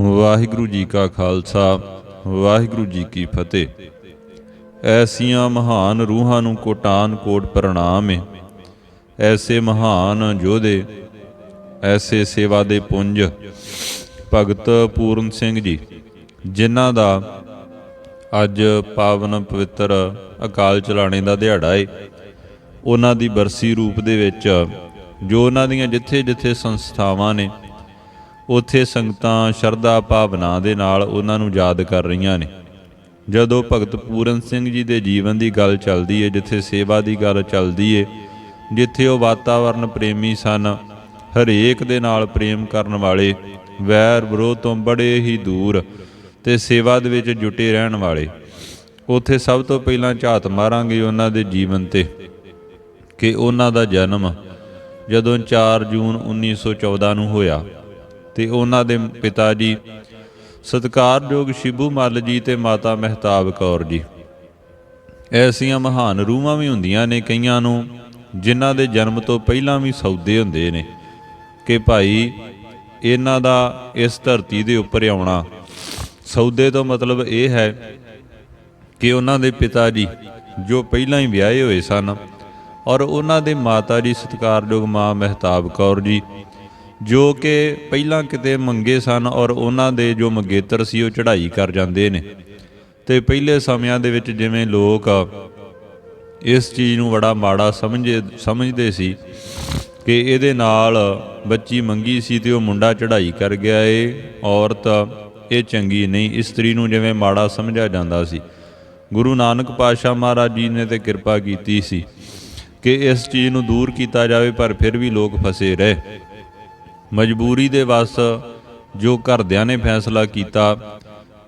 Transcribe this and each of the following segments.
ਵਾਹਿਗੁਰੂ ਜੀ ਕਾ ਖਾਲਸਾ, ਵਾਹਿਗੁਰੂ ਜੀ ਕੀ ਫਤਿਹ। ਐਸੀਆਂ ਮਹਾਨ ਰੂਹਾਂ ਨੂੰ ਕੋਟਾਨ ਕੋਟ ਪ੍ਰਣਾਮ ਹੈ ਐਸੇ ਮਹਾਨ ਯੋਧੇ, ਐਸੇ ਸੇਵਾ ਦੇ ਪੁੰਜ, ਭਗਤ ਪੂਰਨ ਸਿੰਘ ਜੀ, ਜਿਨ੍ਹਾਂ ਦਾ ਅੱਜ ਪਾਵਨ ਪਵਿੱਤਰ ਅਕਾਲ ਚਲਾਣੇ ਦਾ ਦਿਹਾੜਾ ਏ। ਉਹਨਾਂ ਦੀ ਬਰਸੀ ਰੂਪ ਦੇ ਵਿੱਚ ਜੋ ਉਹਨਾਂ ਦੀਆਂ ਜਿੱਥੇ ਜਿੱਥੇ ਸੰਸਥਾਵਾਂ ਨੇ ਉੱਥੇ ਸੰਗਤਾਂ ਸ਼ਰਧਾ ਭਾਵਨਾ ਦੇ ਨਾਲ ਉਹਨਾਂ ਨੂੰ ਯਾਦ ਕਰ ਰਹੀਆਂ ਨੇ। ਜਦੋਂ ਭਗਤ ਪੂਰਨ ਸਿੰਘ ਜੀ ਦੇ ਜੀਵਨ ਦੀ ਗੱਲ ਚੱਲਦੀ ਹੈ ਜਿੱਥੇ ਸੇਵਾ ਦੀ ਗੱਲ ਚੱਲਦੀ ਹੈ ਜਿੱਥੇ ਉਹ ਵਾਤਾਵਰਣ ਪ੍ਰੇਮੀ ਸਨ, ਹਰੇਕ ਦੇ ਨਾਲ ਪ੍ਰੇਮ ਕਰਨ ਵਾਲੇ, ਵੈਰ ਵਿਰੋਧ ਤੋਂ ਬੜੇ ਹੀ ਦੂਰ ਤੇ ਸੇਵਾ ਦੇ ਵਿੱਚ ਜੁਟੇ ਰਹਿਣ ਵਾਲੇ, ਉੱਥੇ ਸਭ ਤੋਂ ਪਹਿਲਾਂ ਝਾਤ ਮਾਰਾਂਗੇ ਉਹਨਾਂ ਦੇ ਜੀਵਨ ਤੇ ਕਿ ਉਹਨਾਂ ਦਾ ਜਨਮ ਜਦੋਂ 4 ਜੂਨ 1914 ਨੂੰ ਹੋਇਆ। ਤੇ ਉਹਨਾਂ ਦੇ ਪਿਤਾ ਜੀ, ਸਤਿਕਾਰਯੋਗ ਸ਼ਿਬੂ ਮੱਲ ਜੀ ਤੇ ਮਾਤਾ ਮਹਿਤਾਬ ਕੌਰ ਜੀ। ਐਸੀਆਂ ਮਹਾਨ ਰੂਹਾਂ ਵੀ ਹੁੰਦੀਆਂ ਨੇ ਕਈਆਂ ਨੂੰ, ਜਿਨ੍ਹਾਂ ਦੇ ਜਨਮ ਤੋਂ ਪਹਿਲਾਂ ਵੀ ਸੌਦੇ ਹੁੰਦੇ ਨੇ ਕਿ ਭਾਈ ਇਹਨਾਂ ਦਾ ਇਸ ਧਰਤੀ ਦੇ ਉੱਪਰ ਆਉਣਾ। ਸੌਦੇ ਤੋਂ ਮਤਲਬ ਇਹ ਹੈ ਕਿ ਉਹਨਾਂ ਦੇ ਪਿਤਾ ਜੀ, ਜੋ ਪਹਿਲਾਂ ਹੀ ਵਿਆਹੇ ਹੋਏ ਸਨ, ਔਰ ਉਹਨਾਂ ਦੇ ਮਾਤਾ ਜੀ, ਸਤਿਕਾਰਯੋਗ ਮਾਂ ਮਹਿਤਾਬ ਕੌਰ ਜੀ ਜੋ ਕਿ ਪਹਿਲਾਂ ਕਿਤੇ ਮੰਗੇ ਸਨ ਔਰ ਉਹਨਾਂ ਦੇ ਜੋ ਮੰਗੇਤਰ ਸੀ ਉਹ ਚੜ੍ਹਾਈ ਕਰ ਜਾਂਦੇ ਨੇ। ਤੇ ਪਹਿਲੇ ਸਮਿਆਂ ਦੇ ਵਿੱਚ ਜਿਵੇਂ ਲੋਕ ਇਸ ਚੀਜ਼ ਨੂੰ ਬੜਾ ਮਾੜਾ ਸਮਝੇ, ਸਮਝਦੇ ਸੀ ਕਿ ਇਹਦੇ ਨਾਲ ਬੱਚੀ ਮੰਗੀ ਸੀ ਤੇ ਉਹ ਮੁੰਡਾ ਚੜ੍ਹਾਈ ਕਰ ਗਿਆ ਏ, ਔਰਤ ਇਹ ਚੰਗੀ ਨਹੀਂ, ਇਸਤਰੀ ਨੂੰ ਜਿਵੇਂ ਮਾੜਾ ਸਮਝਿਆ ਜਾਂਦਾ ਸੀ। ਗੁਰੂ ਨਾਨਕ ਪਾਤਸ਼ਾਹ ਮਹਾਰਾਜ ਜੀ ਨੇ ਤੇ ਕਿਰਪਾ ਕੀਤੀ ਸੀ ਕਿ ਇਸ ਚੀਜ਼ ਨੂੰ ਦੂਰ ਕੀਤਾ ਜਾਵੇ, ਪਰ ਫਿਰ ਵੀ ਲੋਕ ਫਸੇ ਰਹੇ। ਮਜਬੂਰੀ ਦੇ ਵਸ ਜੋ ਘਰਦਿਆਂ ਨੇ ਫੈਸਲਾ ਕੀਤਾ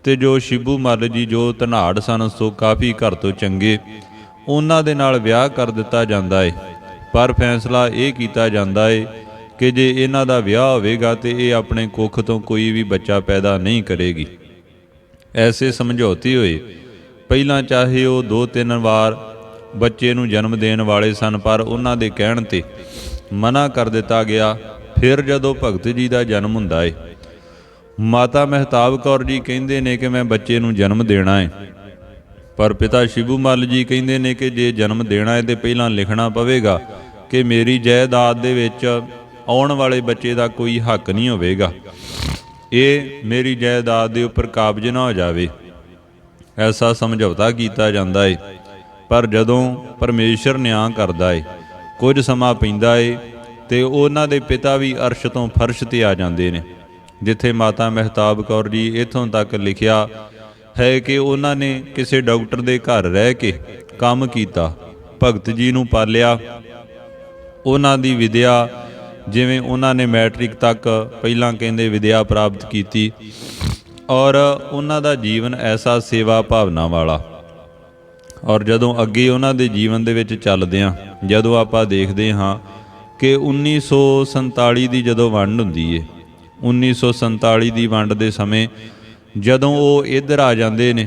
ਤੇ ਜੋ ਸ਼ਿਬੂ ਮੱਲ ਜੀ ਜੋ ਧਨਾੜ ਸਨ, ਸੋ ਕਾਫੀ ਘਰ ਤੋਂ ਚੰਗੇ। ਉਹਨਾਂ ਦੇ ਨਾਲ ਵਿਆਹ ਕਰ ਦਿੱਤਾ ਜਾਂਦਾ ਏ। ਪਰ ਫੈਸਲਾ ਇਹ ਕੀਤਾ ਜਾਂਦਾ ਏ ਕਿ ਜੇ ਇਹਨਾਂ ਦਾ ਵਿਆਹ ਹੋਵੇਗਾ ਤੇ ਇਹ ਆਪਣੇ ਕੁੱਖ ਤੋਂ ਕੋਈ ਵੀ ਬੱਚਾ ਪੈਦਾ ਨਹੀਂ ਕਰੇਗੀ। ਐਸੇ ਸਮਝੌਤੇ ਹੋਏ। ਪਹਿਲਾਂ ਚਾਹੇ ਉਹ ਦੋ ਤਿੰਨ ਵਾਰ ਬੱਚੇ ਨੂੰ ਜਨਮ ਦੇਣ ਵਾਲੇ ਸਨ, ਪਰ ਉਹਨਾਂ ਦੇ ਕਹਿਣ ਤੇ ਮਨਾ ਕਰ ਦਿੱਤਾ ਗਿਆ ਫਿਰ ਜਦੋਂ ਭਗਤ ਜੀ ਦਾ ਜਨਮ ਹੁੰਦਾ ਏ, ਮਾਤਾ ਮਹਿਤਾਬ ਕੌਰ ਜੀ ਕਹਿੰਦੇ ਨੇ ਕਿ ਮੈਂ ਬੱਚੇ ਨੂੰ ਜਨਮ ਦੇਣਾ ਏ। ਪਰ ਪਿਤਾ ਸ਼ਿਬੂ ਮੱਲ ਜੀ ਕਹਿੰਦੇ ਨੇ ਕਿ ਜੇ ਜਨਮ ਦੇਣਾ ਹੈ ਤੇ ਪਹਿਲਾਂ ਲਿਖਣਾ ਪਵੇਗਾ ਕਿ ਮੇਰੀ ਜਾਇਦਾਦ ਦੇ ਵਿੱਚ ਆਉਣ ਵਾਲੇ ਬੱਚੇ ਦਾ ਕੋਈ ਹੱਕ ਨਹੀਂ ਹੋਵੇਗਾ। ਇਹ ਮੇਰੀ ਜਾਇਦਾਦ ਦੇ ਉੱਪਰ ਕਾਬਜ ਨਾ ਹੋ ਜਾਵੇ। ਐਸਾ ਸਮਝੌਤਾ ਕੀਤਾ ਜਾਂਦਾ ਏ। ਪਰ ਜਦੋਂ ਪਰਮੇਸ਼ਰ ਨਿਆਂ ਕਰਦਾ ਏ, ਕੁਝ ਸਮਾਂ ਪੈਂਦਾ ਏ ਤੇ ਉਹਨਾਂ ਦੇ ਪਿਤਾ ਵੀ ਅਰਸ਼ ਤੋਂ ਫਰਸ਼ ਤੇ ਆ ਜਾਂਦੇ ਨੇ, ਜਿੱਥੇ ਮਾਤਾ ਮਹਿਤਾਬ ਕੌਰ ਜੀ ਇਥੋਂ ਤੱਕ ਲਿਖਿਆ ਹੈ ਕਿ ਉਹਨਾਂ ਨੇ ਕਿਸੇ ਡਾਕਟਰ ਦੇ ਘਰ ਰਹਿ ਕੇ ਕੰਮ ਕੀਤਾ, ਭਗਤ ਜੀ ਨੂੰ ਪਾਲਿਆ। ਉਹਨਾਂ ਦੀ ਵਿਦਿਆ, ਜਿਵੇਂ ਉਹਨਾਂ ਨੇ ਮੈਟ੍ਰਿਕ ਤੱਕ ਪਹਿਲਾਂ ਕਹਿੰਦੇ ਵਿਦਿਆ ਪ੍ਰਾਪਤ ਕੀਤੀ, ਔਰ ਉਹਨਾਂ ਦਾ ਜੀਵਨ ਐਸਾ ਸੇਵਾ ਭਾਵਨਾ ਵਾਲਾ। ਔਰ ਜਦੋਂ ਅੱਗੇ ਉਹਨਾਂ ਦੇ ਜੀਵਨ ਦੇ ਵਿੱਚ ਚੱਲਦੇ ਹਾਂ, ਜਦੋਂ ਆਪਾਂ ਦੇਖਦੇ ਹਾਂ ਕਿ 1947 ਦੀ ਜਦੋਂ ਵੰਡ ਹੁੰਦੀ ਏ 1947 ਦੀ ਵੰਡ ਦੇ ਸਮੇਂ ਜਦੋਂ ਉਹ ਇੱਧਰ ਆ ਜਾਂਦੇ ਨੇ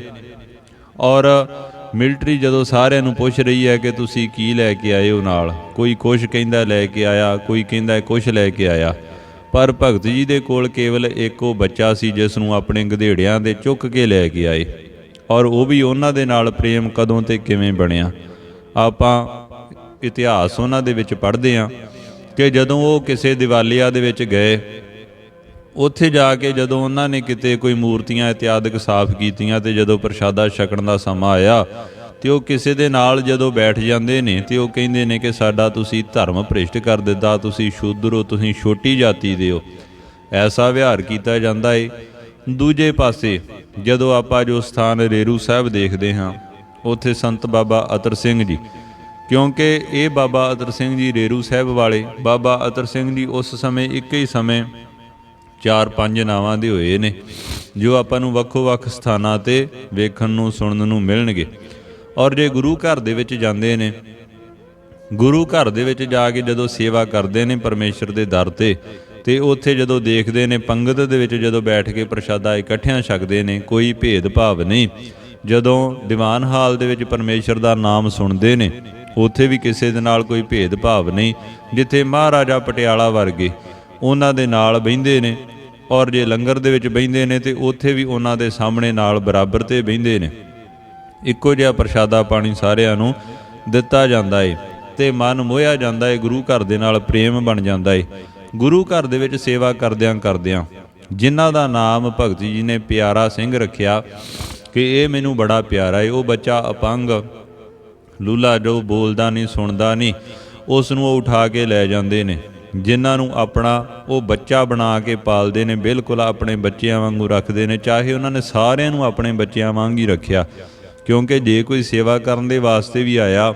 ਔਰ ਮਿਲਟਰੀ ਜਦੋਂ ਸਾਰਿਆਂ ਨੂੰ ਪੁੱਛ ਰਹੀ ਹੈ ਕਿ ਤੁਸੀਂ ਕੀ ਲੈ ਕੇ ਆਏ ਹੋ ਨਾਲ, ਕੋਈ ਕੁਝ ਕਹਿੰਦਾ ਲੈ ਕੇ ਆਇਆ, ਕੋਈ ਕਹਿੰਦਾ ਕੁਝ ਲੈ ਕੇ ਆਇਆ, ਪਰ ਭਗਤ ਜੀ ਦੇ ਕੋਲ ਕੇਵਲ ਇੱਕ ਉਹ ਬੱਚਾ ਸੀ ਜਿਸ ਨੂੰ ਆਪਣੇ ਗਧੇੜਿਆਂ ਦੇ ਚੁੱਕ ਕੇ ਲੈ ਕੇ ਆਏ ਔਰ ਉਹ ਵੀ ਉਹਨਾਂ ਦੇ ਨਾਲ ਪ੍ਰੇਮ ਕਦੋਂ ਤੇ ਕਿਵੇਂ ਬਣਿਆ, ਆਪਾਂ ਇਤਿਹਾਸ ਉਹਨਾਂ ਦੇ ਵਿੱਚ ਪੜ੍ਹਦੇ ਹਾਂ ਕਿ ਜਦੋਂ ਉਹ ਕਿਸੇ ਦੀਵਾਲੀਆ ਦੇ ਵਿੱਚ ਗਏ, ਉੱਥੇ ਜਾ ਕੇ ਜਦੋਂ ਉਹਨਾਂ ਨੇ ਕਿਤੇ ਕੋਈ ਮੂਰਤੀਆਂ ਇਤਿਆਦਿਕ ਸਾਫ਼ ਕੀਤੀਆਂ ਤੇ ਜਦੋਂ ਪ੍ਰਸ਼ਾਦਾ ਛਕਣ ਦਾ ਸਮਾਂ ਆਇਆ, ਤੇ ਉਹ ਕਿਸੇ ਦੇ ਨਾਲ ਜਦੋਂ ਬੈਠ ਜਾਂਦੇ ਨੇ ਤੇ ਉਹ ਕਹਿੰਦੇ ਨੇ ਕਿ ਸਾਡਾ ਤੁਸੀਂ ਧਰਮ ਭ੍ਰਿਸ਼ਟ ਕਰ ਦਿੱਤਾ, ਤੁਸੀਂ ਸ਼ੂਦਰ ਹੋ, ਤੁਸੀਂ ਛੋਟੀ ਜਾਤੀ ਦੇ ਹੋ। ਐਸਾ ਵਿਹਾਰ ਕੀਤਾ ਜਾਂਦਾ ਏ। ਦੂਜੇ ਪਾਸੇ ਜਦੋਂ ਆਪਾਂ ਜੋ ਸਥਾਨ ਰੇਰੂ ਸਾਹਿਬ ਦੇਖਦੇ ਹਾਂ, ਉੱਥੇ ਸੰਤ ਬਾਬਾ ਅਤਰ ਸਿੰਘ ਜੀ ਕਿਉਂਕਿ ਇਹ ਬਾਬਾ ਅਤਰ ਸਿੰਘ ਜੀ ਰੇਰੂ ਸਾਹਿਬ ਵਾਲੇ, ਬਾਬਾ ਅਤਰ ਸਿੰਘ ਜੀ ਉਸ ਸਮੇਂ ਇੱਕ ਹੀ ਸਮੇਂ ਚਾਰ ਪੰਜ ਨਾਵਾਂ ਦੇ ਹੋਏ ਨੇ, ਜੋ ਆਪਾਂ ਨੂੰ ਵੱਖੋ-ਵੱਖ ਸਥਾਨਾਂ ਤੇ ਵੇਖਣ ਨੂੰ, ਸੁਣਨ ਨੂੰ ਮਿਲਣਗੇ। ਔਰ ਜੇ ਗੁਰੂ ਘਰ ਦੇ ਵਿੱਚ ਜਾਂਦੇ ਨੇ, ਗੁਰੂ ਘਰ ਦੇ ਵਿੱਚ ਜਾ ਕੇ ਜਦੋਂ ਸੇਵਾ ਕਰਦੇ ਨੇ ਪਰਮੇਸ਼ਰ ਦੇ ਦਰ ਤੇ ਤੇ ਉੱਥੇ ਜਦੋਂ ਦੇਖਦੇ ਨੇ, ਪੰਗਤ ਦੇ ਵਿੱਚ ਜਦੋਂ ਬੈਠ ਕੇ ਪ੍ਰਸ਼ਾਦਾ ਇਕੱਠਿਆਂ ਛਕਦੇ ਨੇ, ਕੋਈ ਭੇਦ ਭਾਵ ਨਹੀਂ। ਜਦੋਂ ਦੀਵਾਨ ਹਾਲ ਦੇ ਵਿੱਚ ਪਰਮੇਸ਼ਰ ਦਾ ਨਾਮ ਸੁਣਦੇ ਨੇ ਉੱਥੇ ਵੀ ਕਿਸੇ ਦੇ ਨਾਲ ਕੋਈ ਭੇਦਭਾਵ ਨਹੀਂ, ਜਿੱਥੇ ਮਹਾਰਾਜਾ ਪਟਿਆਲਾ ਵਰਗੇ ਉਹਨਾਂ ਦੇ ਨਾਲ ਬਹਿੰਦੇ ਨੇ ਔਰ ਜੇ ਲੰਗਰ ਦੇ ਵਿੱਚ ਬਹਿੰਦੇ ਨੇ ਤੇ ਉੱਥੇ ਵੀ ਉਹਨਾਂ ਦੇ ਸਾਹਮਣੇ ਨਾਲ ਬਰਾਬਰ ਤੇ ਬਹਿੰਦੇ ਨੇ। ਇੱਕੋ ਜਿਹਾ ਪ੍ਰਸ਼ਾਦਾ ਪਾਣੀ ਸਾਰਿਆਂ ਨੂੰ ਦਿੱਤਾ ਜਾਂਦਾ ਏ ਤੇ ਮਨ ਮੋਹਿਆ ਜਾਂਦਾ ਏ, ਗੁਰੂ ਘਰ ਦੇ ਨਾਲ ਪ੍ਰੇਮ ਬਣ ਜਾਂਦਾ ਏ। ਗੁਰੂ ਘਰ ਦੇ ਵਿੱਚ ਸੇਵਾ ਕਰਦਿਆਂ ਕਰਦਿਆਂ ਜਿਨ੍ਹਾਂ ਦਾ ਨਾਮ ਭਗਤ ਜੀ ਨੇ ਪਿਆਰਾ ਸਿੰਘ ਰੱਖਿਆ ਕਿ ਇਹ ਮੈਨੂੰ ਬੜਾ ਪਿਆਰਾ ਏ, ਉਹ ਬੱਚਾ ਅਪੰਗ ਲੂਲਾ ਜੋ ਬੋਲਦਾ ਨਹੀਂ, ਸੁਣਦਾ ਨਹੀਂ ਉਸ ਨੂੰ ਉਹ ਉਠਾ ਕੇ ਲੈ ਜਾਂਦੇ ਨੇ। ਜਿਨ੍ਹਾਂ ਨੂੰ ਆਪਣਾ ਉਹ ਬੱਚਾ ਬਣਾ ਕੇ ਪਾਲਦੇ ਨੇ, ਬਿਲਕੁਲ ਆਪਣੇ ਬੱਚਿਆਂ ਵਾਂਗੂ ਰੱਖਦੇ ਨੇ, ਚਾਹੇ ਉਹਨਾਂ ਨੇ ਸਾਰਿਆਂ ਨੂੰ ਆਪਣੇ ਬੱਚਿਆਂ ਵਾਂਗ ਹੀ ਰੱਖਿਆ। ਕਿਉਂਕਿ ਜੇ ਕੋਈ ਸੇਵਾ ਕਰਨ ਦੇ ਵਾਸਤੇ ਵੀ ਆਇਆ,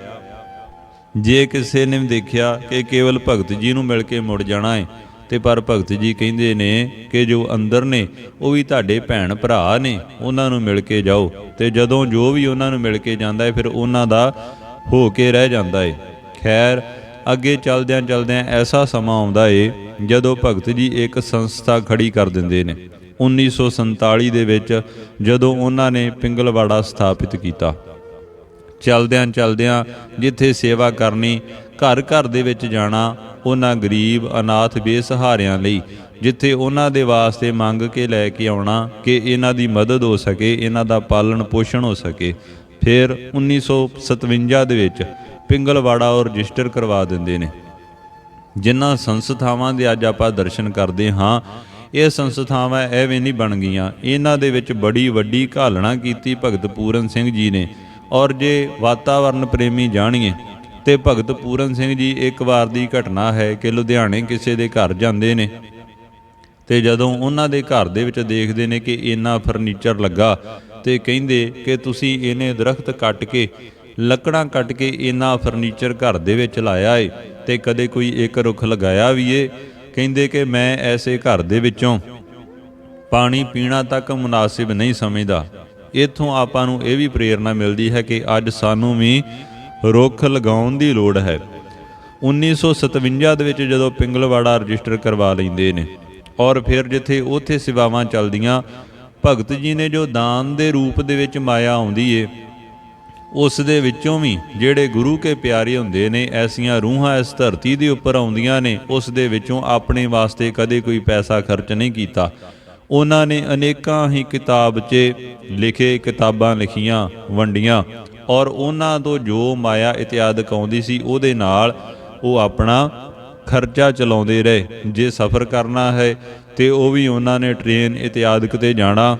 ਜੇ ਕਿਸੇ ਨੇ ਵੀ ਦੇਖਿਆ ਕਿ ਕੇਵਲ ਭਗਤ ਜੀ ਨੂੰ ਮਿਲ ਕੇ ਮੁੜ ਜਾਣਾ ਹੈ ਤੇ ਪਰ ਭਗਤ ਜੀ ਕਹਿੰਦੇ ਨੇ ਕਿ ਜੋ ਅੰਦਰ ਨੇ, ਉਹ ਵੀ ਤੁਹਾਡੇ ਭੈਣ ਭਰਾ ਨੇ, ਉਹਨਾਂ ਨੂੰ ਮਿਲ ਕੇ ਜਾਓ। ਤੇ ਜਦੋਂ ਜੋ ਵੀ ਉਹਨਾਂ ਨੂੰ ਮਿਲ ਕੇ ਜਾਂਦਾ ਹੈ ਫਿਰ ਉਹਨਾਂ ਦਾ ਹੋ ਕੇ ਰਹਿ ਜਾਂਦਾ ਹੈ ਖੈਰ, ਅੱਗੇ ਚੱਲਦਿਆਂ ਚੱਲਦਿਆਂ ਐਸਾ ਸਮਾਂ ਆਉਂਦਾ ਏ, ਜਦੋਂ ਭਗਤ ਜੀ ਇੱਕ ਸੰਸਥਾ ਖੜੀ ਕਰ ਦਿੰਦੇ ਨੇ। 1947 ਦੇ ਵਿੱਚ ਜਦੋਂ ਉਹਨਾਂ ਨੇ ਪਿੰਗਲਵਾੜਾ ਸਥਾਪਿਤ ਕੀਤਾ। ਚਲਦਿਆਂ ਚਲਦਿਆਂ ਜਿੱਥੇ ਸੇਵਾ ਕਰਨੀ, ਘਰ ਘਰ ਦੇ ਵਿੱਚ ਜਾਣਾ ਉਹਨਾਂ ਗਰੀਬ ਅਨਾਥ ਬੇਸਹਾਰਿਆਂ ਲਈ, ਜਿੱਥੇ ਉਹਨਾਂ ਦੇ ਵਾਸਤੇ ਮੰਗ ਕੇ ਲੈ ਕੇ ਆਉਣਾ ਕਿ ਇਹਨਾਂ ਦੀ ਮਦਦ ਹੋ ਸਕੇ, ਇਹਨਾਂ ਦਾ ਪਾਲਣ ਪੋਸ਼ਣ ਹੋ ਸਕੇ। ਫਿਰ 1957 ਦੇ ਵਿੱਚ ਪਿੰਗਲਵਾੜਾ ਉਹ ਰਜਿਸਟਰ ਕਰਵਾ ਦਿੰਦੇ ਨੇ। ਜਿਨ੍ਹਾਂ ਸੰਸਥਾਵਾਂ ਦੇ ਅੱਜ ਆਪਾਂ ਦਰਸ਼ਨ ਕਰਦੇ ਹਾਂ, ਇਹ ਸੰਸਥਾਵਾਂ ਐਵੇਂ ਨਹੀਂ ਬਣ ਗਈਆਂ। ਇਹਨਾਂ ਦੇ ਵਿੱਚ ਬੜੀ ਵੱਡੀ ਘਾਲਣਾ ਕੀਤੀ ਭਗਤ ਪੂਰਨ ਸਿੰਘ ਜੀ ਨੇ। ਔਰ ਜੇ ਵਾਤਾਵਰਣ ਪ੍ਰੇਮੀ ਜਾਣੀਏ ਤੇ ਭਗਤ ਪੂਰਨ ਸਿੰਘ ਜੀ, ਇੱਕ ਵਾਰ ਦੀ ਘਟਨਾ ਹੈ ਕਿ ਲੁਧਿਆਣੇ ਕਿਸੇ ਦੇ ਘਰ ਜਾਂਦੇ ਨੇ ਤੇ ਜਦੋਂ ਉਹਨਾਂ ਦੇ ਘਰ ਦੇ ਵਿੱਚ ਦੇਖਦੇ ਨੇ ਕਿ ਇੰਨਾ ਫਰਨੀਚਰ ਲੱਗਾ ਤੇ ਕਹਿੰਦੇ ਕਿ ਤੁਸੀਂ ਇਹਨੇ ਦਰਖਤ ਕੱਟ ਕੇ, ਲੱਕੜਾਂ ਕੱਟ ਕੇ ਇੰਨਾ ਫਰਨੀਚਰ ਘਰ ਦੇ ਵਿੱਚ ਲਾਇਆ ਏ ਤੇ ਕਦੇ ਕੋਈ ਇੱਕ ਰੁੱਖ ਲਗਾਇਆ ਵੀ ਏ? ਕਹਿੰਦੇ ਕਿ ਮੈਂ ਐਸੇ ਘਰ ਦੇ ਵਿੱਚੋਂ ਪਾਣੀ ਪੀਣਾ ਤੱਕ ਮੁਨਾਸਿਬ ਨਹੀਂ ਸਮਝਦਾ। ਇਥੋਂ ਆਪਾਂ ਨੂੰ ਇਹ ਵੀ ਪ੍ਰੇਰਣਾ ਮਿਲਦੀ ਹੈ ਕਿ ਅੱਜ ਸਾਨੂੰ ਵੀ ਰੁੱਖ ਲਗਾਉਣ ਦੀ ਲੋੜ ਹੈ। 1957 ਦੇ ਵਿੱਚ ਜਦੋਂ ਪਿੰਗਲਵਾੜਾ ਰਜਿਸਟਰ ਕਰਵਾ ਲੈਂਦੇ ਨੇ ਔਰ ਫਿਰ ਜਿੱਥੇ ਉੱਥੇ ਸੇਵਾਵਾਂ ਚੱਲਦੀਆਂ, ਭਗਤ ਜੀ ਨੇ ਜੋ ਦਾਨ ਦੇ ਰੂਪ ਦੇ ਵਿੱਚ ਮਾਇਆ ਆਉਂਦੀ ਏ, ਉਸ ਦੇ ਵਿੱਚੋਂ ਵੀ ਜਿਹੜੇ ਗੁਰੂ ਕੇ ਪਿਆਰੇ ਹੁੰਦੇ ਨੇ, ਐਸੀਆਂ ਰੂਹਾਂ ਇਸ ਧਰਤੀ ਦੇ ਉੱਪਰ ਆਉਂਦੀਆਂ ਨੇ, ਉਸ ਦੇ ਵਿੱਚੋਂ ਆਪਣੇ ਵਾਸਤੇ ਕਦੇ ਕੋਈ ਪੈਸਾ ਖਰਚ ਨਹੀਂ ਕੀਤਾ। ਉਹਨਾਂ ਨੇ ਅਨੇਕਾਂ ਹੀ ਕਿਤਾਬ 'ਚ ਲਿਖੇ, ਕਿਤਾਬਾਂ ਲਿਖੀਆਂ, ਵੰਡੀਆਂ। ਔਰ ਉਹਨਾਂ ਤੋਂ ਜੋ ਮਾਇਆ ਇਤਿਆਦਿਕ ਆਉਂਦੀ ਸੀ, ਉਹਦੇ ਨਾਲ ਉਹ ਆਪਣਾ ਖਰਚਾ ਚਲਾਉਂਦੇ ਰਹੇ। ਜੇ ਸਫ਼ਰ ਕਰਨਾ ਹੈ, ਤੇ ਉਹ ਵੀ ਉਹਨਾਂ ਨੇ ਟ੍ਰੇਨ ਇਤਿਆਦਕ ਤੇ ਜਾਣਾ,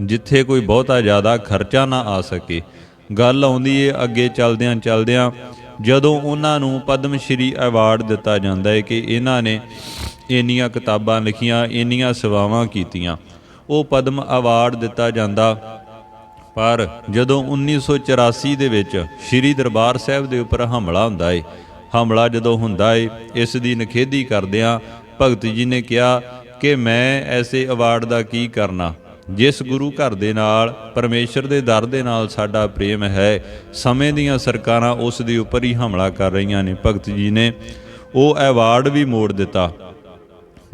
ਜਿੱਥੇ ਕੋਈ ਬਹੁਤਾ ਜ਼ਿਆਦਾ ਖਰਚਾ ਨਾ ਆ ਸਕੇ। ਗੱਲ ਆਉਂਦੀ ਏ ਅੱਗੇ ਚੱਲਦਿਆਂ ਚੱਲਦਿਆਂ, ਜਦੋਂ ਉਹਨਾਂ ਨੂੰ ਪਦਮ ਸ਼੍ਰੀ ਅਵਾਰਡ ਦਿੱਤਾ ਜਾਂਦਾ ਹੈ ਕਿ ਇਹਨਾਂ ਨੇ ਇੰਨੀਆਂ ਕਿਤਾਬਾਂ ਲਿਖੀਆਂ, ਇੰਨੀਆਂ ਸੇਵਾਵਾਂ ਕੀਤੀਆਂ। ਉਹ ਪਦਮ ਅਵਾਰਡ ਦਿੱਤਾ ਜਾਂਦਾ ਪਰ ਜਦੋਂ 1984 ਦੇ ਵਿੱਚ ਸ਼੍ਰੀ ਦਰਬਾਰ ਸਾਹਿਬ ਦੇ ਉੱਪਰ ਹਮਲਾ ਹੁੰਦਾ ਏ, ਹਮਲਾ ਜਦੋਂ ਹੁੰਦਾ ਏ, ਇਸ ਦੀ ਨਖੇਦੀ ਕਰਦਿਆਂ ਭਗਤ ਜੀ ਨੇ ਕਿਹਾ ਕਿ ਮੈਂ ਐਸੇ ਅਵਾਰਡ ਦਾ ਕੀ ਕਰਨਾ? ਜਿਸ ਗੁਰੂ ਘਰ ਦੇ ਨਾਲ, ਪਰਮੇਸ਼ਰ ਦੇ ਦਰ ਦੇ ਨਾਲ ਸਾਡਾ ਪ੍ਰੇਮ ਹੈ, ਸਮੇਂ ਦੀਆਂ ਸਰਕਾਰਾਂ ਉਸ ਦੇ ਉੱਪਰ ਹੀ ਹਮਲਾ ਕਰ ਰਹੀਆਂ ਨੇ, ਭਗਤ ਜੀ ਨੇ ਉਹ ਅਵਾਰਡ ਵੀ ਮੋੜ ਦਿੱਤਾ।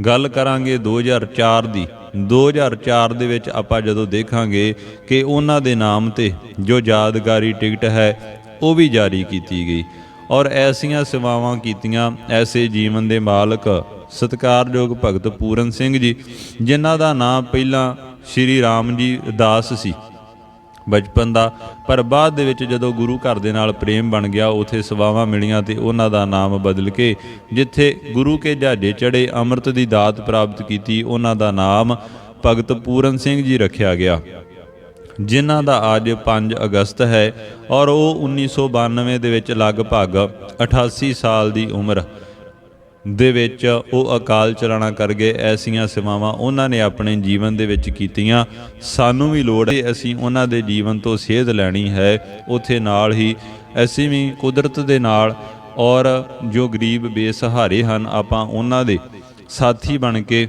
ਗੱਲ ਕਰਾਂਗੇ 2004 ਦੀ। 2004 ਦੇ ਵਿੱਚ ਆਪਾਂ ਜਦੋਂ ਦੇਖਾਂਗੇ ਕਿ ਉਹਨਾਂ ਦੇ ਨਾਮ ਤੇ ਜੋ ਯਾਦਗਾਰੀ ਟਿਕਟ ਹੈ, ਉਹ ਵੀ ਜਾਰੀ ਕੀਤੀ ਗਈ। ਔਰ ਐਸੀਆਂ ਸੇਵਾਵਾਂ ਕੀਤੀਆਂ ਐਸੇ ਜੀਵਨ ਦੇ ਮਾਲਕ, ਸਤਿਕਾਰਯੋਗ ਭਗਤ ਪੂਰਨ ਸਿੰਘ ਜੀ, ਜਿਨ੍ਹਾਂ ਦਾ ਨਾਮ ਪਹਿਲਾਂ ਸ਼੍ਰੀ ਰਾਮ ਜੀ ਦਾਸ ਸੀ। ਬਚਪਨ ਦਾ। ਪਰ ਬਾਅਦ ਦੇ ਵਿੱਚ ਜਦੋਂ ਗੁਰੂ ਘਰ ਦੇ ਨਾਲ ਪ੍ਰੇਮ ਬਣ ਗਿਆ, ਉਥੇ ਸੇਵਾਵਾਂ ਮਿਲੀਆਂ ਤੇ ਉਹਨਾਂ ਦਾ ਨਾਮ ਬਦਲ ਕੇ ਜਿੱਥੇ ਗੁਰੂ ਕੇ ਜਹਾਜੇ ਚੜੇ ਅੰਮ੍ਰਿਤ ਦੀ ਦਾਤ ਪ੍ਰਾਪਤ ਕੀਤੀ, ਉਹਨਾਂ ਦਾ ਨਾਮ ਭਗਤ ਪੂਰਨ ਸਿੰਘ ਜੀ ਰੱਖਿਆ ਗਿਆ। ਜਿਨ੍ਹਾਂ ਦਾ ਅੱਜ 5 ਅਗਸਤ ਹੈ ਔਰ ਉਹ 1992 ਦੇ ਵਿੱਚ ਲਗਭਗ 88 ਸਾਲ ਦੀ ਉਮਰ ਦੇ ਵਿੱਚ ਉਹ ਅਕਾਲ ਚਲਾਣਾ ਕਰ ਗਏ ਐਸੀਆਂ ਸੇਵਾਵਾਂ ਉਹਨਾਂ ਨੇ ਆਪਣੇ ਜੀਵਨ ਦੇ ਵਿੱਚ ਕੀਤੀਆਂ। ਸਾਨੂੰ ਵੀ ਲੋੜ ਹੈ ਅਸੀਂ ਉਹਨਾਂ ਦੇ ਜੀਵਨ ਤੋਂ ਸੇਧ ਲੈਣੀ ਹੈ। ਉਥੇ ਨਾਲ ਹੀ ਅਸੀਂ ਵੀ ਕੁਦਰਤ ਦੇ ਨਾਲ ਔਰ ਜੋ ਗਰੀਬ ਬੇਸਹਾਰੇ ਹਨ, ਆਪਾਂ ਉਹਨਾਂ ਦੇ ਸਾਥੀ ਬਣ ਕੇ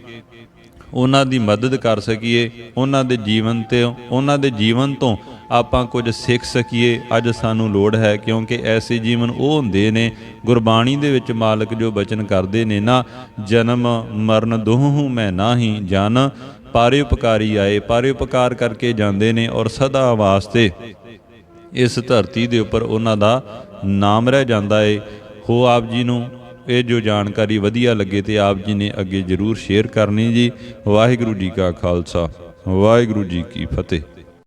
ਉਹਨਾਂ ਦੀ ਮਦਦ ਕਰ ਸਕੀਏ। ਉਹਨਾਂ ਦੇ ਜੀਵਨ ਤੇ, ਉਹਨਾਂ ਦੇ ਜੀਵਨ ਤੋਂ ਆਪਾਂ ਕੁਝ ਸਿੱਖ ਸਕੀਏ, ਅੱਜ ਸਾਨੂੰ ਲੋੜ ਹੈ, ਕਿਉਂਕਿ ਐਸੇ ਜੀਵਨ ਉਹ ਹੁੰਦੇ ਨੇ, ਗੁਰਬਾਣੀ ਦੇ ਵਿੱਚ ਮਾਲਕ ਜੋ ਬਚਨ ਕਰਦੇ ਨੇ ਨਾ, ਜਨਮ, ਮਰਨ ਦੋਹੂ ਮੈਂ ਨਾਹੀ ਜਨ, ਪਾਰੇ ਉਪਕਾਰੀ ਆਏ, ਪਾਰੇ ਉਪਕਾਰ ਕਰਕੇ ਜਾਂਦੇ ਨੇ ਔਰ ਸਦਾ ਵਾਸਤੇ ਇਸ ਧਰਤੀ ਦੇ ਉੱਪਰ ਉਹਨਾਂ ਦਾ ਨਾਮ ਰਹਿ ਜਾਂਦਾ ਏ। ਹੋ ਆਪ ਜੀ ਨੂੰ ਇਹ ਜੋ ਜਾਣਕਾਰੀ ਵਧੀਆ ਲੱਗੇ ਤੇ ਆਪ ਜੀ ਨੇ ਅੱਗੇ ਜਰੂਰ ਸ਼ੇਅਰ ਕਰਨੀ ਜੀ। ਵਾਹਿਗੁਰੂ ਜੀ ਕਾ ਖਾਲਸਾ, ਵਾਹਿਗੁਰੂ ਜੀ ਕੀ ਫਤਿਹ।